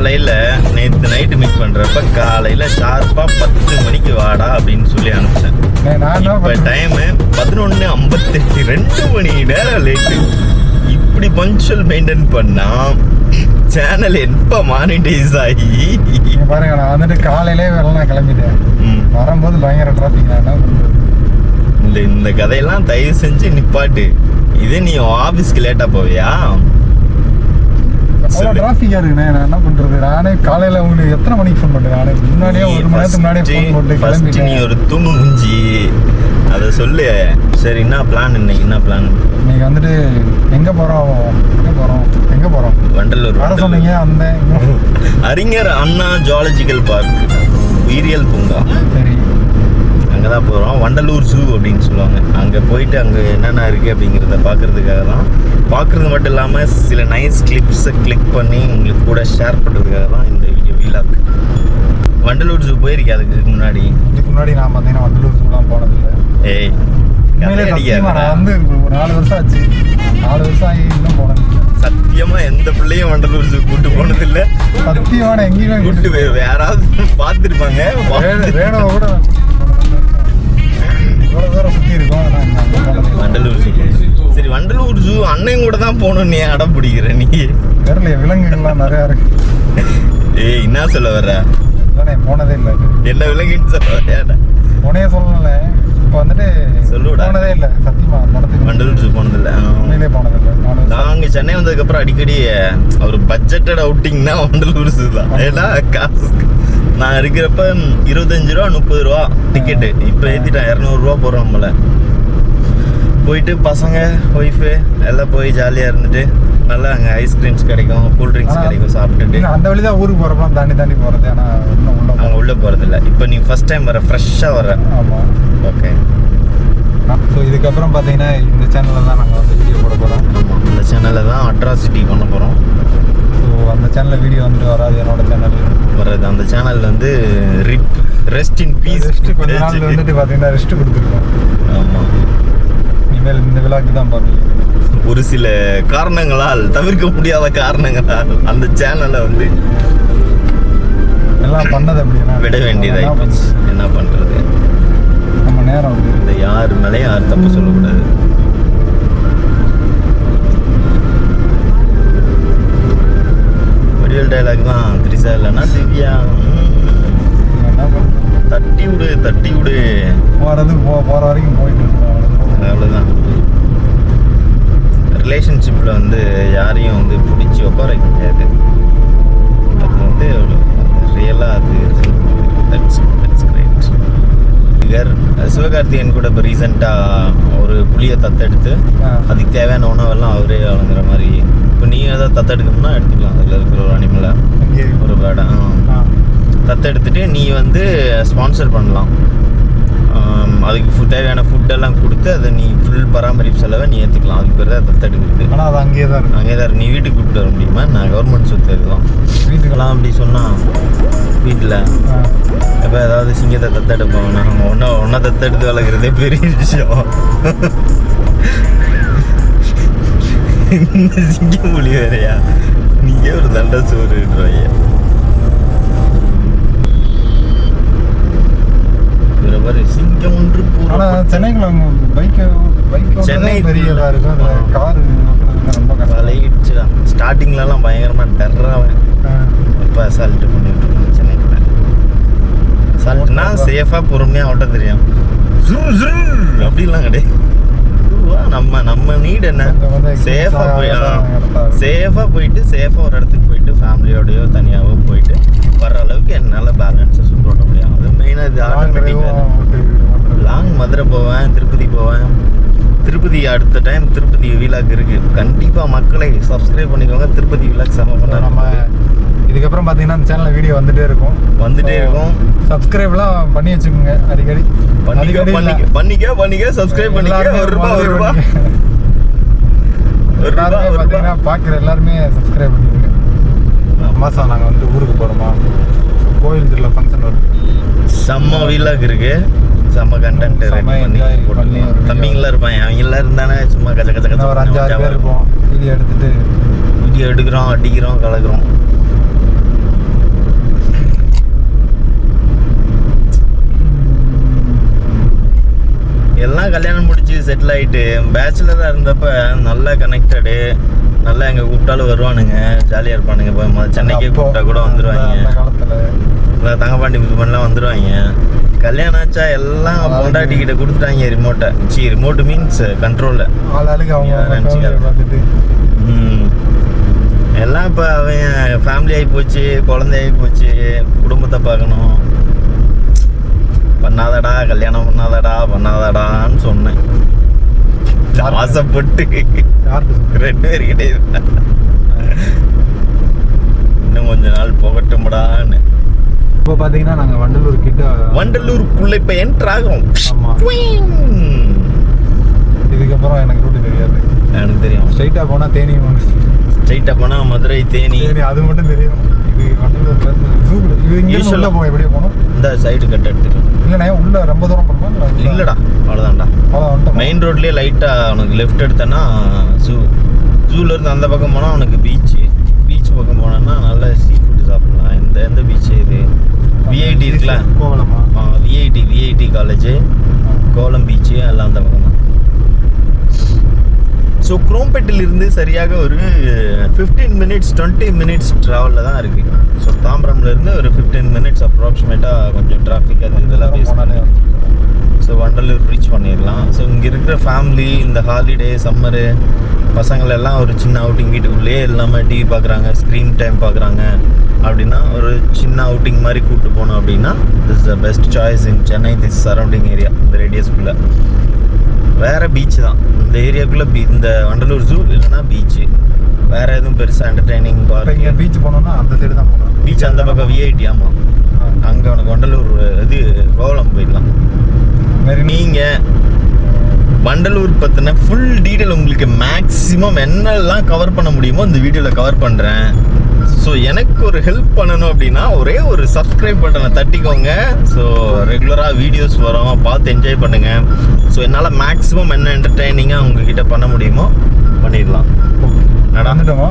காலையில் நேற்று night meet பண்ணுறப்ப காலையில் ஷார்ப்பாக பத்து மணிக்கு வாடா அப்படின்னு சொல்லி அனுப்பிச்சேன். நான் நான் இப்போ டைமு பதினொன்று ஐம்பத்தெட்டு ரெண்டு மணி நேரம் லேட்டு இப்படி பங்க்சுவல் மெயின்டைன் பண்ணா சேனல் எப்போ மானிட்டைஸ் ஆகி? பாருங்க நான் வந்துட்டு காலையிலே வெள்ளம் கிளம்பிட்டேன். ம், வரும்போது பயங்கர டிராஃபிக் நான் இந்த இந்த கதையெல்லாம் தயவு செஞ்சு நிப்பாட்டு. இதே நீ ஆஃபீஸ்க்கு லேட்டாக போவியா? அவ்வளோ சொல்லு. டிராஃபிக்கா இருக்குண்ணே நான் என்ன பண்றது? நானே காலையில உங்களுக்கு எத்தனை மணிக்கு ஃபோன் பண்ணேன்? நானே முன்னாடியே ஒரு மணி நேரத்துக்கு முன்னாடியே ஃபோன் போட்டு first நீ ஒரு முஞ்சி அதை சொல்லு. சரி என்ன பிளான் இன்னைக்கு? என்ன பிளான் இன்னைக்கு வந்துட்டு எங்க போறோம்? எங்க போறோம்? எங்க போறோம்? வண்டலூர் வர சொன்னீங்க. வந்தேன் அறிஞர் அண்ணா ஜுவாலஜிக்கல் பார்க் உயிரியல் பூங்கா. சரி. அங்கே தான் போகிறோம் வண்டலூர் ஜூ அப்படின்னு சொல்லுவாங்க. அங்கே போயிட்டு அங்கே என்னென்ன இருக்குது அப்படிங்கிறத பார்க்குறதுக்காக தான். பார்க்குறது மட்டும் இல்லாமல் சில நைஸ் கிளிப்ஸை கிளிக் பண்ணி உங்களுக்கு கூட ஷேர் பண்ணுறதுக்காக தான் இந்த வீடியோ வீலாக் வண்டலூர் ஜூ போயிருக்கேன் அதுக்கு முன்னாடி? இதுக்கு முன்னாடி நான் பார்த்தீங்கன்னா வண்டலூர் ஜூலாம் போனதில்லை. ஏய் நான் அடிக்காதடா. வந்து ஒரு நாலு வருஷம் ஆச்சு. நாலு வருஷம் ஆகி இன்னும் போனதில்லை. சத்தியமா எந்த பிள்ளையும் வண்டலூர் ஜூ கூட்டு போனதில்லை. சத்தியமா நான் எங்கேயுமே கூட்டு போய் யாராவது பார்த்துருப்பாங்க. கூட வண்டலூர் ஜூ சரி வண்டலூர் ஜூ அண்ணன் கூட தான் போகணும். நீ அடம் பிடிக்கிற நீ. தெரியலையே விலங்குகள்லாம் நிறையா இருக்கு. ஏய் என்ன சொல்ல வர்ற? போனதே இல்லை. என்ன விலங்குன்னு சொல்ல வர்றியாடா? உனையே சொல்லல. இப்போ வந்துட்டு சொல்லுடா. போனதே இல்லை. சத்தியமா படத்துக்கு வண்டலூர் ஜூ போனதில்ல. உண்மையிலே போனதில்லை. நாலு வருஷம் நாங்க சென்னை வந்ததுக்கப்புறம் அடிக்கடி ஒரு பட்ஜெட்டட் அவுட்டிங்னா வண்டலூர் ஜூ தான். ஏன்னா காசு. நான் இருக்கிறப்ப இருபத்தஞ்சு ரூபா முப்பது ரூபா டிக்கெட்டு இப்போ ஏற்றிட்டேன் இரநூறுவா போகிறோம் நம்மள. போயிட்டு பசங்க ஒய்ஃபு எல்லாம் போய் ஜாலியாக இருந்துட்டு நல்லா அங்கே ஐஸ்கிரீம்ஸ் கிடைக்கும் கூல் ட்ரிங்க்ஸ் கிடைக்கும் சாப்பிட்டுட்டு. அந்த வழி தான் ஊருக்கு போகிறப்பலாம் தாண்டி தாண்டி போகிறது ஆனால் உள்ள அங்கே உள்ளே போகிறதில்ல இப்போ நீ ஃபர்ஸ்ட் டைம் வர ஃப்ரெஷ்ஷாக வர. ஆமாம் ஓகே ஸோ இதுக்கப்புறம் பார்த்தீங்கன்னா இந்த சேனலில் தான் நாங்கள் வந்து வீடியோ போட போகிறோம் இந்த சேனலில் தான் அட்ராசிட்டி பண்ண போகிறோம் அந்த சேனலில் வீடியோ வந்துட்டு வராது என்னோட சேனல் வர்றது அந்த சேனல் வந்து rip rest in peace rest கொஞ்ச நாள் வந்துட்டு பார்த்தீங்கன்னா ரெஸ்ட் கொடுத்துருக்கோம் ஆமாம் இனிமேல் இந்த விழாக்கு தான் பார்ப்பீங்க ஒரு சில காரணங்களால் தவிர்க்க முடியாத காரணங்களால் அந்த சேனலை வந்து எல்லாம் பண்ணது அப்படின்னா விட வேண்டியதாகி என்ன பண்ணுறது நம்ம நேரம் இந்த யார் மேலேயும் யார் தப்பு சொல்லக்கூடாது. டைலாக் தான் திரிசா இல்லைன்னா திவ்யா. தட்டி விடு தட்டி விடு. போகிறது போ போகிற வரைக்கும் போயிட்டு இருக்கோம் அவ்வளோதான் ரிலேஷன்ஷிப்பில் வந்து யாரையும் வந்து பிடிச்சி உட்கார வைக்க முடியாது. அது வந்து ரியலாக அது தட்ஸ் தட்ஸ் கிரேட் இவர் சிவகார்த்திகேயன் கூட இப்போ ரீசெண்டாக ஒரு புளியை தத்தெடுத்து. அதுக்கு தேவையான உணவெல்லாம் அவரே வழங்குற மாதிரி இப்போ நீ ஏதாவது தத்தெடுக்கணும்னா எடுத்துக்கலாம். அதில் இருக்கிற ஒரு அனிமலை ஒரு பேடை ஆ. தத்தெடுத்துட்டு நீ வந்து ஸ்பான்சர் பண்ணலாம். அதுக்கு ஃபுட் தேவையான ஃபுட்டெல்லாம் கொடுத்து அதை நீ ஃபுல் பராமரிப்பு செலவை நீ ஏற்றுக்கலாம் அதுக்கு பேர் தான் தத்தெடுக்கிறது ஆனால் அது அங்கேயே தான் இருக்கு. அங்கே தான் நீ வீட்டுக்கு கூப்பிட்டு வர முடியுமா? நான் கவர்மெண்ட் சொத்து இதுதான். வீட்டுக்கெல்லாம் அப்படி சொன்னால் வீட்டில். எப்போ ஏதாவது சிங்கத்தை தத்தெடுப்போம் நாங்கள் ஒன்றா ஒன்றா தத்தெடுத்து வளர்க்குறதே பெரிய விஷயம். இந்த சிங்கம் புலி வேறையா நீங்க ஒரு தண்டை பாரு சிங்கம் ஒன்று ஆனா கூறப்பட்ட- சென்னைக்குள்ள பைக் பைக் சென்னை பெரியதா இருக்கும் அந்த. கார் ரொம்ப பழகிடுச்சுடா. ஸ்டார்டிங்லலாம் பயங்கரமாக டெர்ராவேன் ஆ. இப்போ அசால்ட்டு பண்ணிட்டு இருக்கோம் சென்னைக்குள்ள. அசால்ட்னா சேஃபாக பொறுமையாக ஓட்ட தெரியும். அப்படிலாம் கிடையாது. இதுவா நம்ம நம்ம நீட் என்ன? சேஃபாக போய். சேஃபாக போயிட்டு சேஃபாக ஒரு இடத்துக்கு போயிட்டு ஃபேமிலியோடயோ தனியாகவோ போயிட்டு வர அளவுக்கு என்னால் பேலன்ஸை சுற்ற ஓட்ட முடியும். அது மெயினாக இது ஆட்டோமேட்டிக்காக. லாங் மதுரை போவேன் திருப்பதி போவேன். திருப்பதி அடுத்த டைம் திருப்பதி விலாக் இருக்கு. கண்டிப்பா மக்களை சப்ஸ்கிரைப் பண்ணிக்கோங்க. திருப்பதி விலாக் செம So, பண்ண நம்ம இதுக்கப்புறம் பார்த்தீங்கன்னா அந்த சேனல்ல வீடியோ வந்துட்டே இருக்கும். வந்துட்டே இருக்கும். சப்ஸ்கிரைப்லாம் பண்ணி வச்சுக்கோங்க அடிக்கடி. பண்ணிக்க. பண்ணிக்க பண்ணிக்க பண்ணிக்க சப்ஸ்கிரைப் பண்ணிக்க. ஒரு ரூபா ஒரு முதல்ல ரூபா. பண்ணிக்க. ஒரு ரூபா எல்லாருமே பார்த்தீங்கன்னா பார்க்குற எல்லாருமே சப்ஸ்கிரைப் பண்ணிக்கோங்க. மாதம் நாங்கள் வந்து ஊருக்கு போகிறோமா கோயில் திருவிழா ஃபங்க்ஷன் வருது செம்ம விலாக் இருக்கு. செம்ம கண்டென்ட் ரெடி பண்ணி video. தம்பிங்களாம் இருப்பாங்க. அவங்க எல்லாம் இருந்தானே சும்மா கச்ச கச்ச இன்னும் ஒரு அஞ்சாறு பேர் கச்ச இருப்போம். வீடியோ எடுத்துட்டு. வீடியோ எடுக்கிறோம் அடிக்கிறோம் கலக்குறோம். எல்லாம் கல்யாணம் முடிச்சு செட்டில் ஆயிட்டு பேச்சுலராக இருந்தப்ப நல்லா கனெக்டடு நல்லா எங்க கூப்பிட்டாலும் வருவானுங்க ஜாலியாக இருப்பானுங்க. இப்போ சென்னைக்கே கூப்பிட்டா கூட இல்லை தங்கப்பாண்டி முதுமன்லாம் வந்துருவாங்க. கல்யாணம் ஆச்சா எல்லாம் பொண்டாட்டி கிட்ட கொடுத்துட்டாங்க ரிமோட்டை சி ரிமோட் மீன்ஸ் கண்ட்ரோலில். எல்லாம் இப்போ அவன் ஃபேமிலி ஆகி போச்சு குழந்தை ஆகி போச்சு குடும்பத்தை பார்க்கணும். பண்ணாதடா கல்யாணம் பண்ணாதடா சொன்னேன் ஆசைப்பட்டு? ரெண்டு கிடையாது இன்னும் கொஞ்ச நாள் போகட்டும்டான்னு இப்போ பாத்தீங்கன்னா நாங்க வண்டலூர் கிட்ட வண்டலூருக்குள்ள இப்போ என்ட்ரு ஆகும் இதுக்கப்புறம் எனக்கு ரூட் தெரியாது. எனக்கு தெரியும். ஸ்ட்ரைட்டா போனா தேனி. ஸ்ட்ரைட்டாக போனால் மதுரை தேனி அது மட்டும் தெரியும். இது வண்டலூர்ல இருந்து zoo க்கு- இது இங்க இருந்து உள்ள Usual-ஆ. போய் எப்படியே போகணும்? இந்த சைடு கட் எடுத்துக்கலாம் இல்லைண்ணே உள்ள ரொம்ப தூரம் போகணுமா? இல்லைடா அவ்வளோதான்டா அவ்வளோ மெயின் ரோட்லயே லைட்டாக அவனுக்கு லெஃப்ட் எடுத்தேன்னா ஜூ ஜூல இருந்து அந்த பக்கம் போனால் அவனுக்கு பீச்சு பீச் பக்கம் போனோன்னா நல்ல சீ ஃபுட்டு சாப்பிடலாம். எந்த எந்த பீச் இது? விஐடி இருக்குல்ல? கோவலமா? விஐடி விஐடி காலேஜ் கோலம் பீச்சு எல்லாம் அந்த பக்கம் தான் ஸோ குரோம்பேட்டிலிருந்து சரியாக ஒரு ஃபிஃப்டீன் மினிட்ஸ் டுவெண்ட்டி மினிட்ஸ் ட்ராவலில் தான் இருக்குது ஸோ தாம்பரம்லேருந்து ஒரு ஃபிஃப்டீன் மினிட்ஸ் அப்ராக்சிமேட்டாக கொஞ்சம் டிராஃபிக் அது இதெல்லாம் பேஸ் போனாலே பண்ணி ஸோ வண்டலூர் ரீச் பண்ணிடலாம். ஸோ இங்கே இருக்கிற ஃபேமிலி இந்த ஹாலிடே சம்மரு பசங்கள் எல்லாம் ஒரு சின்ன அவுட்டிங் வீட்டுக்குள்ளேயே இல்லாமல் டிவி பார்க்குறாங்க ஸ்க்ரீன் டைம் பார்க்குறாங்க. அப்படின்னா ஒரு சின்ன அவுட்டிங் மாதிரி கூப்பிட்டு போனோம் அப்படின்னா this the best choice in Chennai this surrounding area இந்த ரேடியஸ்குள்ளே வேற பீச் தான். இந்த ஏரியாக்குள்ளே பீ இந்த வண்டலூர் ஜூ இல்லைன்னா பீச்சு வேற எதுவும் பெருசாக என்டர்டைனிங் இப்போ இங்க பார்க் பீச் போனோம்னா அந்த சைடு தான் போகணும் பீச் அந்த பக்கம் விஐடி ஆமாம் அங்கே உனக்கு வண்டலூர் இது கோவளம் போயிடலாம். மாரி நீங்க வண்டலூர் பத்தின ஃபுல் டீடைல் உங்களுக்கு மேக்ஸிமம் என்னெல்லாம் கவர் பண்ண முடியுமோ இந்த வீடியோவில் கவர் பண்ணுறேன் ஸோ எனக்கு ஒரு ஹெல்ப் பண்ணணும் அப்படின்னா ஒரே ஒரு சப்ஸ்கிரைப் பட்டனை தட்டிக்கோங்க. ஸோ ரெகுலராக வீடியோஸ் வரும். பார்த்து என்ஜாய் பண்ணுங்க. ஸோ என்னால் மேக்ஸிமம் என்ன என்டர்டைனிங்காக உங்ககிட்ட பண்ண முடியுமோ பண்ணிடலாம். நடந்துட்டோமா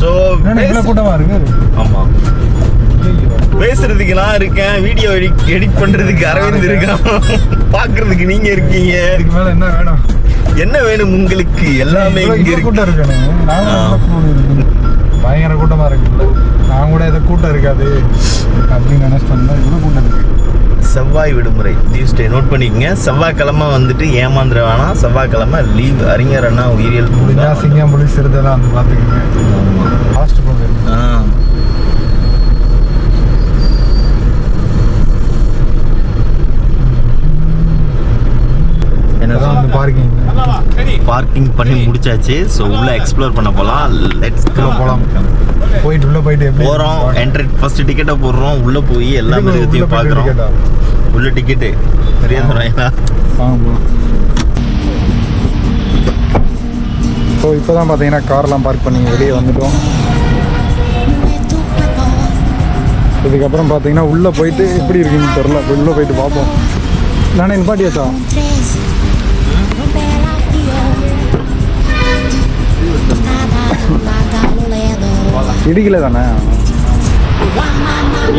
ஸோ இவ்வளோ கூட்டமா இருக்கு. ஆமாம். பேசுறதுக்கு நான் இருக்கேன் வீடியோ எடிட் பண்றதுக்கு அரவிந்த் இருக்கான் பாக்குறதுக்கு நீங்க இருக்கீங்க. இதுக்கு மேல என்ன வேணும்? என்ன வேணும் உங்களுக்கு? எல்லாமே இங்க இருக்கு. கூட்டம் இருக்கு. பயங்கர கூட்டமா இருக்குல்ல? நான் கூட ஏதோ கூட்டம் இருக்காது. அப்படின்னு நினைச்சிட்டு இவ்வளவு கூட்டம் இருக்கு. செவ்வாய் விடுமுறை. டியூஸ்டே நோட் பண்ணிக்கங்க. செவ்வாய்க்கிழமை வந்துட்டு ஏமாந்துட வேணாம். செவ்வாய்க்கிழமை லீவ் அறிஞர் அண்ணா உயிரியல். சிங்கம் புலி சிறுதெல்லாம் வந்து பார்த்துக்கங்க. போகுது ஆ. என்ன பார்க்கிங் பார்க்கிங் பண்ணி முடிச்சாச்சு. ஸோ உள்ள எக்ஸ்ப்ளோர் பண்ண போலாம். லெட்ஸ் போலாம். போயிட்டு உள்ள போயிட்டு எப்படி போறோம். என்ட்ரி ஃபர்ஸ்ட் டிக்கெட்டை போடுறோம். உள்ள போய் எல்லா மிருகத்தையும் பார்க்குறோம்? உள்ள டிக்கெட்டு பெரிய தூரம் ஸோ இப்போ தான் பார்த்தீங்கன்னா கார்லாம் பார்க் பண்ணி வெளியே வந்துட்டோம். இதுக்கப்புறம் பார்த்தீங்கன்னா உள்ளே போயிட்டு எப்படி இருக்குன்னு தெரில உள்ளே போயிட்டு பார்ப்போம். நானே நிப்பாட்டியாச்சா? இடிக்கல தானே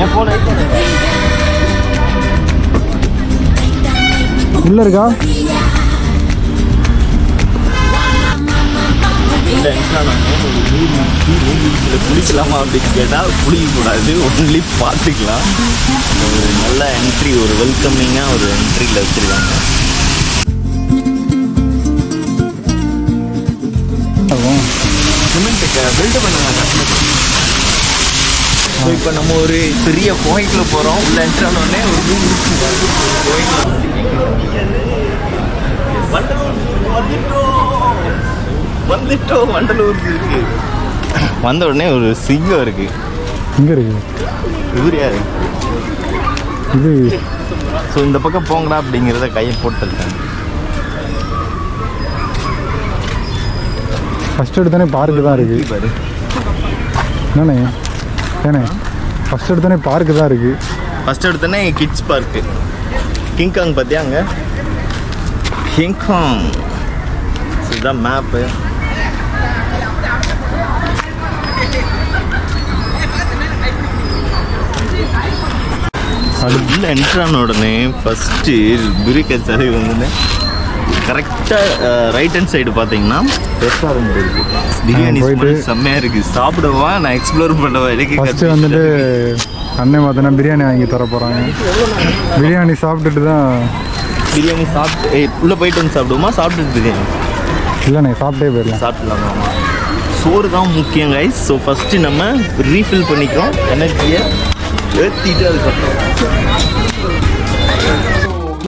என் போன உள்ளே இருக்கா? குளிக்கலாமா அப்படின்னு கேட்டால் குளிக்கக்கூடாது. ஒன்லி பார்த்துக்கலாம். ஒரு நல்ல என்ட்ரி ஒரு வெல்கமிங்காக ஒரு என்ட்ரியில் வச்சுருக்காங்க. சிமெண்ட்டுக்கு பில்டு பண்ணுவாங்க ஸோ இப்போ நம்ம ஒரு பெரிய கோயிலுக்குள்ள போகிறோம் உள்ள என்ட்ரி ஆனோடனே ஒரு வந்துட்டோம் வந்துட்டோம் வண்டலூர் இருக்கு. வந்த உடனே ஒரு சிங்கம் இருக்கு. இங்கே இருக்கு? இவர் யாரு? இது ஸோ இந்த பக்கம் போங்கடா அப்படிங்கிறத கையை போட்டுருக்கேன் ஃபஸ்ட் எடுத்தோடனே பார்க்கு தான் இருக்கு. பாரு. என்னண்ணே? ஏண்ணே ஃபஸ்ட் எடுத்தோடனே பார்க்கு தான் இருக்கு. ஃபர்ஸ்ட் எடுத்தோன்னே கிட்ஸ் பார்க்கு கிங்காங் பார்த்தியா அங்கே? கிங்காங் இதுதான் மேப்பு அது உள்ள என்ட்ரான உடனே ஃபஸ்ட்டு பிரிக்க சரி வந்து கரெக்டாக ரைட் ஹேண்ட் சைடு பார்த்தீங்கன்னா ரெஸ்டாரண்ட் இருக்கு பிரியாணி செம்மையாக இருக்குது சாப்பிடவா? நான் எக்ஸ்ப்ளோர் பண்ணவா? எனக்கு ஃபஸ்ட்டு வந்துட்டு அண்ணன் பார்த்தோன்னா பிரியாணி வாங்கி தர போகிறாங்க பிரியாணி சாப்பிட்டுட்டு தான் பிரியாணி சாப்பிட்டு உள்ளே போயிட்டு வந்து சாப்பிடுவோமா? சாப்பிட்டுட்டு பிரியாணி. இல்லைண்ணே சாப்பிட்டே போயிடலாம். சாப்பிடலாமா சோறு தான் முக்கியம் கைஸ் ஸோ ஃபஸ்ட்டு நம்ம ரீஃபில் பண்ணிக்கிறோம். எனர்ஜியை ஏற்றிட்டு அதுக்கப்புறம்.